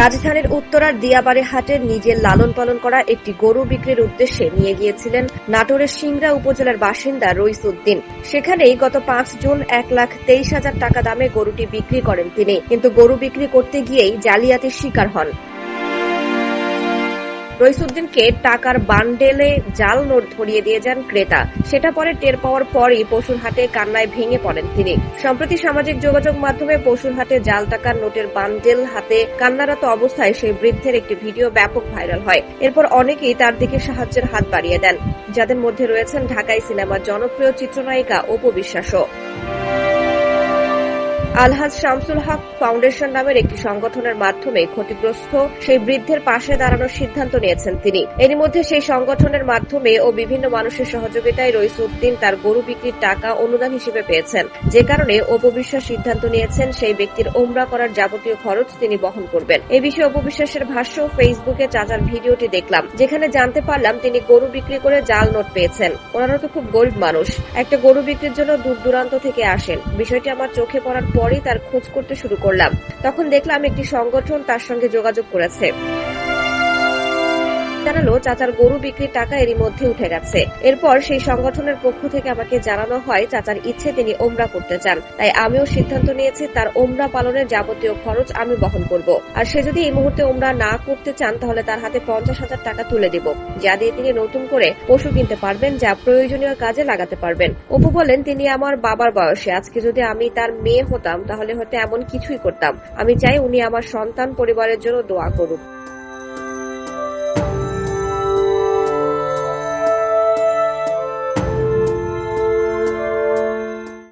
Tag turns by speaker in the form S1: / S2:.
S1: রাজধানীর উত্তরার দিয়াবাড়ি হাটে নিজের লালন পালন করা একটি গরু বিক্রির উদ্দেশ্যে নিয়ে গিয়েছিলেন নাটোরের সিংড়া উপজেলার বাসিন্দা রইসুদ্দিন। সেখানেই গত পাঁচ জুন এক লাখ তেইশ হাজার টাকা দামে গরুটি বিক্রি করেন তিনি। কিন্তু গরু বিক্রি করতে গিয়েই জালিয়াতির শিকার হন। রইসুদ্দিনকে টাকার বান্ডেলে জাল নোট ধরিয়ে দিয়ে যান ক্রেতা। সেটা পরে টের পাওয়ার পরই পশুর হাটে কান্নায় ভেঙে পড়েন তিনি। সম্প্রতি সামাজিক যোগাযোগ মাধ্যমে পশুর হাটে জাল টাকার নোটের বান্ডেল হাতে কান্নারত অবস্থায় সেই বৃদ্ধের একটি ভিডিও ব্যাপক ভাইরাল হয়। এরপর অনেকেই তার দিকে সাহায্যের হাত বাড়িয়ে দেন। যাদের মধ্যে রয়েছেন ঢাকাই সিনেমার জনপ্রিয় চিত্রনায়িকা অপু বিশ্বাসও। আলহাজ শামসুল হক ফাউন্ডেশন নামের একটি সংগঠনের মাধ্যমে ক্ষতিগ্রস্ত সেই বৃদ্ধের পাশে দাঁড়ানোর সিদ্ধান্ত নিয়েছেন তিনি। এরই মধ্যে সেই সংগঠনের মাধ্যমে ও বিভিন্ন মানুষের সহযোগিতায় রইসুদ্দিন তার গরু বিক্রির টাকা অনুদান হিসেবে পেয়েছেন। যে কারণে অপবিশ্বাস সিদ্ধান্ত নিয়েছেন সেই ব্যক্তির ওমরা করার যাবতীয় খরচ তিনি বহন করবেন। এ বিষয়ে অপবিশ্বাসের ভাষ্য, ফেসবুকে চাচার ভিডিওটি দেখলাম। যেখানে জানতে পারলাম, তিনি গরু বিক্রি করে জাল নোট পেয়েছেন। ওনারা তো খুব গরিব মানুষ। একটা গরু বিক্রির জন্য দূর দূরান্ত থেকে আসেন। বিষয়টি আমার চোখে পড়ার পরই তার খোঁজ করতে শুরু করলাম। তখন দেখলাম একটি সংগঠন তার সঙ্গে যোগাযোগ করেছে। জানালো, চাচার গরু বিক্রির টাকা এরই মধ্যে উঠে গেছে। এরপর সেই সংগঠনের পক্ষ থেকে আমাকে জানানো হয়, চাচার ইচ্ছে তিনি ওমরা করতে চান। তাই আমিও সিদ্ধান্ত নিয়েছি, তার ওমরা পালনের যাবতীয় খরচ আমি বহন করব। আর সে যদি এই মুহূর্তে ওমরা না করতে চান, তাহলে তার হাতে পঞ্চাশ হাজার টাকা তুলে দিব। যা দিয়ে তিনি নতুন করে পশু কিনতে পারবেন, যা প্রয়োজনীয় কাজে লাগাতে পারবেন। অপু বলেন, তিনি আমার বাবার বয়সে, আজকে যদি আমি তার মেয়ে হতাম, তাহলে হয়তো এমন কিছুই করতাম। আমি চাই উনি আমার সন্তান পরিবারের জন্য দোয়া করুক।